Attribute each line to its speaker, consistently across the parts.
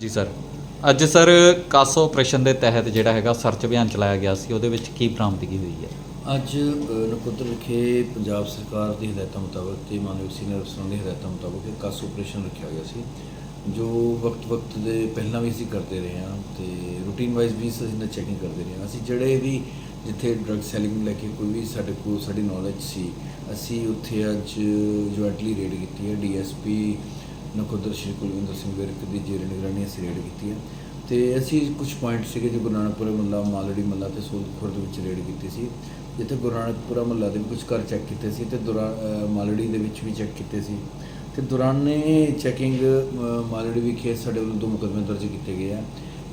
Speaker 1: ਜੀ ਸਰ। ਅੱਜ sir CASO operation ਦੇ ਤਹਿਤ ਜਿਹੜਾ ਹੈਗਾ ਸਰਚ ਅਭਿਆਨ ਚਲਾਇਆ ਗਿਆ ਸੀ ਉਹਦੇ ਵਿੱਚ ਕੀ ਬਰਾਮਦਗੀ ਹੋਈ ਹੈ?
Speaker 2: ਅੱਜ ਅ, ਨਕੋਦਰ ਵਿਖੇ ਪੰਜਾਬ ਸਰਕਾਰ ਦੀ ਹਦਾਇਤਾਂ ਮੁਤਾਬਕ ਤੇ ਮਾਨਯੋਗ ਸੀਨੀਅਰ ਅਫਸਰਾਂ ਦੀ ਹਦਾਇਤਾਂ ਮੁਤਾਬਕ ਇੱਕ ਕਾਸ ਆਪਰੇਸ਼ਨ ਰੱਖਿਆ ਗਿਆ ਸੀ ਜੋ ਵਕਤ-ਵਕਤ ਦੇ ਪਹਿਲਾਂ ਵੀ ਅਸੀਂ ਕਰਦੇ ਰਹੇ ਹਾਂ ਤੇ ਰੂਟੀਨ ਵਾਈਜ਼ ਵੀ ਅਸੀਂ ਨਾ ਚੈਕਿੰਗ ਕਰਦੇ ਰਹੇ ਹਾਂ। ਅਸੀਂ ਜਿਹੜੇ ਵੀ ਜਿੱਥੇ ਡਰੱਗ ਸੈਲਿੰਗ ਲੈ ਕੇ ਕੋਈ ਵੀ ਸਾਡੇ ਕੋਲ ਸਾਡੀ ਨੌਲੇਜ ਸੀ ਅਸੀਂ ਉੱਥੇ ਅੱਜ ਜੁਆਇੰਟਲੀ ਰੇਡ ਕੀਤੀ ਹੈ ਡੀਐਸਪੀ ਨਕੋਦਰ ਸ਼੍ਰੀ ਕੁਲਵਿੰਦਰ ਸਿੰਘ ਵਿਰਕ ਦੀ ਜੇਰੇ ਨਿਗਰਾਨੀ ਅਸੀਂ ਰੇਡ ਕੀਤੀ ਹੈ ਤੇ ਅਸੀਂ ਕੁਝ ਪੁਆਇੰਟ ਸੀਗੇ ਜੋ ਗੁਰੂ ਨਾਨਕਪੁਰਾ ਮੱਲਾ ਮਾਲੜੀ ਮੱਲਾ ਤੇ ਸੋਲ ਦੇ ਵਿੱਚ ਰੇਡ ਕੀਤੀ ਸੀ। ਜਿੱਥੇ ਗੁਰੂ ਨਾਨਕਪੁਰਾ ਮੱਲਾ ਦੇ ਵੀ ਕੁਝ ਘਰ ਚੈੱਕ ਕੀਤੇ ਸੀ ਤੇ ਦੌਰਾਨ ਮਾਲੜੀ ਦੇ ਵਿੱਚ ਵੀ ਚੈੱਕ ਕੀਤੇ ਸੀ। ਤੇ ਦੌਰਾਨੇ ਚੈਕਿੰਗ ਮਾਲੜੀ ਵਿਖੇ ਸਾਡੇ ਵੱਲੋਂ ਦੋ ਮੁਕੱਦਮੇ ਦਰਜ ਕੀਤੇ ਗਏ ਆ।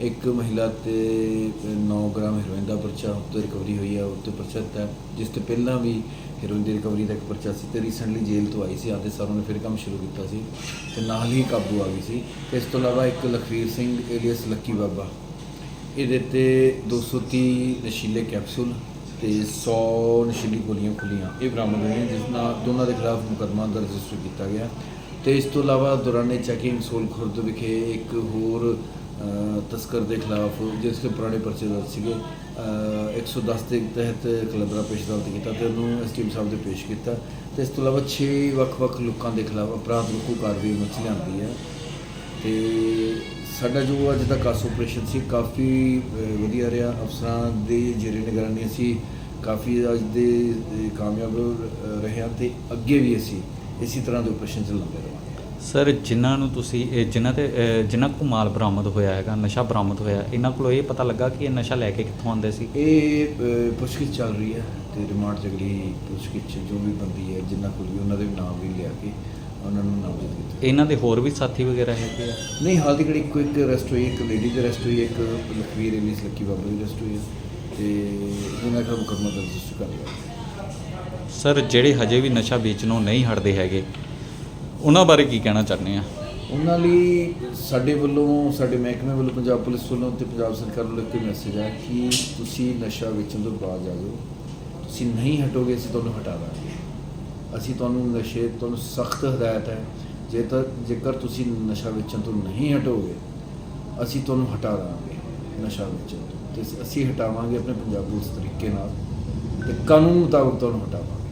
Speaker 2: ਇੱਕ ਮਹਿਲਾ ਤੇ 9 ਗ੍ਰਾਮ ਹੈਰੋਇਨ ਦਾ ਪਰਚਾ ਉੱਤੇ ਰਿਕਵਰੀ ਹੋਈ ਹੈ ਉੱਤੇ ਪਰਚਾ ਦਿੱਤਾ ਜਿਸ ਤੇ ਪਹਿਲਾਂ ਵੀ ਹੈਰੋਇਨ ਦੀ ਰਿਕਵਰੀ ਦਾ ਇੱਕ ਪਰਚਾ ਸੀ ਤੇ ਰੀਸੈਂਟਲੀ ਜੇਲ੍ਹ ਤੋਂ ਆਈ ਸੀ ਆਦੇ ਸਾਰੋਂ ਨੇ ਫਿਰ ਕੰਮ ਸ਼ੁਰੂ ਕੀਤਾ ਸੀ ਤੇ ਨਾਲ ਹੀ ਕਾਬੂ ਆ ਗਈ ਸੀ। ਤੇ ਇਸ ਤੋਂ ਇਲਾਵਾ ਇੱਕ ਲਖਵੀਰ ਸਿੰਘ ਏਲੀਅਸ ਲੱਕੀ ਬਾਬਾ, ਇਹਦੇ ਤੇ 230 ਨਸ਼ੀਲੇ ਕੈਪਸੂਲ ਤੇ 100 ਨਸ਼ੀਲੀ ਗੋਲੀਆਂ ਖੁੱਲੀਆਂ। ਇਹ ਬਰਾਮਦ ਹੋਈਆਂ, ਜਿਸ ਨਾਲ ਦੋਨਾਂ ਦੇ ਖਿਲਾਫ ਮੁਕੱਦਮਾ ਦਰਜ ਰਜਿਸਟਰ ਕੀਤਾ ਗਿਆ। ਤੇ ਇਸ ਤੋਂ ਇਲਾਵਾ ਦੌਰਾਨੇ ਚੈਕਿੰਗ ਸੋਲ ਖੁਰਦ ਵਿਖੇ ਇੱਕ ਹੋਰ ਤਸਕਰ ਦੇ ਖਿਲਾਫ ਜਿਸ ਦੇ ਪੁਰਾਣੇ ਪਰਚੇ ਦਰਜ ਸੀਗੇ ਅ, 110 ਦੇ ਤਹਿਤ ਕਲੰਦਰਾ ਪੇਸ਼ ਅਦਾਲਤ ਕੀਤਾ ਤੇ ਉਹਨੂੰ ਐਸਟੀਐਮ ਸਾਹਿਬ ਦੇ ਪੇਸ਼ ਕੀਤਾ। ਤੇ ਇਸ ਤੋਂ ਇਲਾਵਾ 6 ਵੱਖ-ਵੱਖ ਲੋਕਾਂ ਦੇ ਖਿਲਾਫ ਅਪਰਾਧ ਰੋਕੂ ਕਾਰਵਾਈ ਵਿੱਚ ਲਿਆਂਦੀ ਹੈ। ਤੇ ਸਾਡਾ ਜੋ ਅੱਜ ਦਾ ਕਾਸ ਆਪਰੇਸ਼ਨ ਸੀ ਕਾਫੀ ਵਧੀਆ ਰਿਹਾ। ਅਫਸਰਾਂ ਦੀ ਜਿਹੜੇ ਨਿਗਰਾਨੀ ਅਸੀਂ ਕਾਫੀ ਅੱਜ ਦੇ ਕਾਮਯਾਬ ਰਹੇ ਹਾਂ ਤੇ ਅੱਗੇ ਵੀ ਅਸੀਂ ਇਸੇ ਤਰ੍ਹਾਂ ਦੇ ਆਪਰੇਸ਼ਨ ਚਲਾਉਂਦੇ ਰਹਾਂਗੇ
Speaker 1: ਸਰ ਜਿਨ੍ਹਾਂ ਨੂੰ ਤੁਸੀਂ ਇਹ ਜਿਨ੍ਹਾਂ ਤੇ ਅਹ, ਜਿਨ੍ਹਾਂ ਕੋਲ ਮਾਲ ਬਰਾਮਦ ਹੋਇਆ ਹੈਗਾ ਨਸ਼ਾ ਬਰਾਮਦ ਹੋਇਆ ਇਹਨਾਂ ਕੋਲੋਂ ਇਹ ਪਤਾ ਲੱਗਾ ਕਿ ਇਹ ਨਸ਼ਾ ਲੈ ਕੇ ਕਿੱਥੋਂ ਆਉਂਦੇ ਸੀ?
Speaker 2: ਇਹ ਅ, ਪੁੱਛਗਿੱਛ ਚੱਲ ਰਹੀ ਹੈ ਤੇ ਰਿਮਾਂਡ ਚ ਅਗਲੀ ਪੁੱਛਗਿੱਛ ਜੋ ਵੀ ਬੰਦੀ ਹੈ ਜਿੰਨਾ ਕੋਲ ਵੀ ਉਹਨਾਂ ਦੇ ਨਾਮ ਵੀ ਲਿਆ ਕੇ ਉਹਨਾਂ ਨੂੰ ਨਾਮਜ਼ਦ ਕੀਤਾ
Speaker 1: ਇਹਨਾਂ ਦੇ ਹੋਰ ਵੀ ਸਾਥੀ ਵਗੈਰਾ ਹੈਗੇ ਆ?
Speaker 2: ਨਹੀਂ ਹਾਲ ਦੀ ਘੜੀ ਇੱਕੋ ਇੱਕ ਅਰੈਸਟ ਹੋਈ ਇੱਕ ਲੇਡੀ ਦੀ ਅਰੈਸਟ ਹੋਈ ਇੱਕ ਲਖਵੀਰ ਇਲੀਸ ਲੱਕੀ ਬਾਬਾ ਦੀ ਅਰੈਸਟ ਹੋਈ ਹੈ ਤੇ ਇਹਨਾਂ ਦਾ ਮੁਕੱਦਮਾ ਦਰਜ ਕਰ ਲਿਆ।
Speaker 1: ਸਰ ਜਿਹੜੇ ਹਜੇ ਵੀ ਨਸ਼ਾ ਵੇਚਣੋਂ ਨਹੀਂ ਹਟਦੇ ਹੈਗੇ ਉਹਨਾਂ ਬਾਰੇ ਕੀ ਕਹਿਣਾ ਚਾਹੁੰਦੇ ਆ?
Speaker 2: ਉਹਨਾਂ ਲਈ ਸਾਡੇ ਵੱਲੋਂ, ਸਾਡੇ ਮਹਿਕਮੇ ਵੱਲੋਂ ਪੰਜਾਬ ਪੁਲਿਸ ਵੱਲੋਂ ਤੇ ਪੰਜਾਬ ਸਰਕਾਰ ਵੱਲੋਂ ਇੱਕ ਮੈਸੇਜ ਹੈ ਕਿ ਤੁਸੀਂ ਨਸ਼ਾ ਵੇਚਣ ਤੋਂ ਬਾਜ਼ ਆ ਜਾਓ। ਤੁਸੀਂ ਨਹੀਂ ਹਟੋਗੇ, ਅਸੀਂ ਤੁਹਾਨੂੰ ਹਟਾ ਦਾਂਗੇ। ਅਸੀਂ ਤੁਹਾਨੂੰ ਨਸ਼ੇ, ਤੁਹਾਨੂੰ ਸਖਤ ਹਦਾਇਤ ਹੈ। ਜੇ ਤਾਂ ਜੇਕਰ ਤੁਸੀਂ ਨਸ਼ਾ ਵੇਚਣ ਤੋਂ ਨਹੀਂ ਹਟੋਗੇ, ਅਸੀਂ ਤੁਹਾਨੂੰ ਹਟਾ ਦਾਂਗੇ ਨਸ਼ਾ ਵੇਚਣ ਤੋਂ। ਤੇ ਅਸੀਂ ਹਟਾਵਾਂਗੇ ਆਪਣੇ ਪੰਜਾਬ ਪੁਲਿਸ ਤਰੀਕੇ ਨਾਲ ਤੇ ਕਾਨੂੰਨ ਮੁਤਾਬਕ ਤੁਹਾਨੂੰ ਹਟਾਵਾਂਗੇ।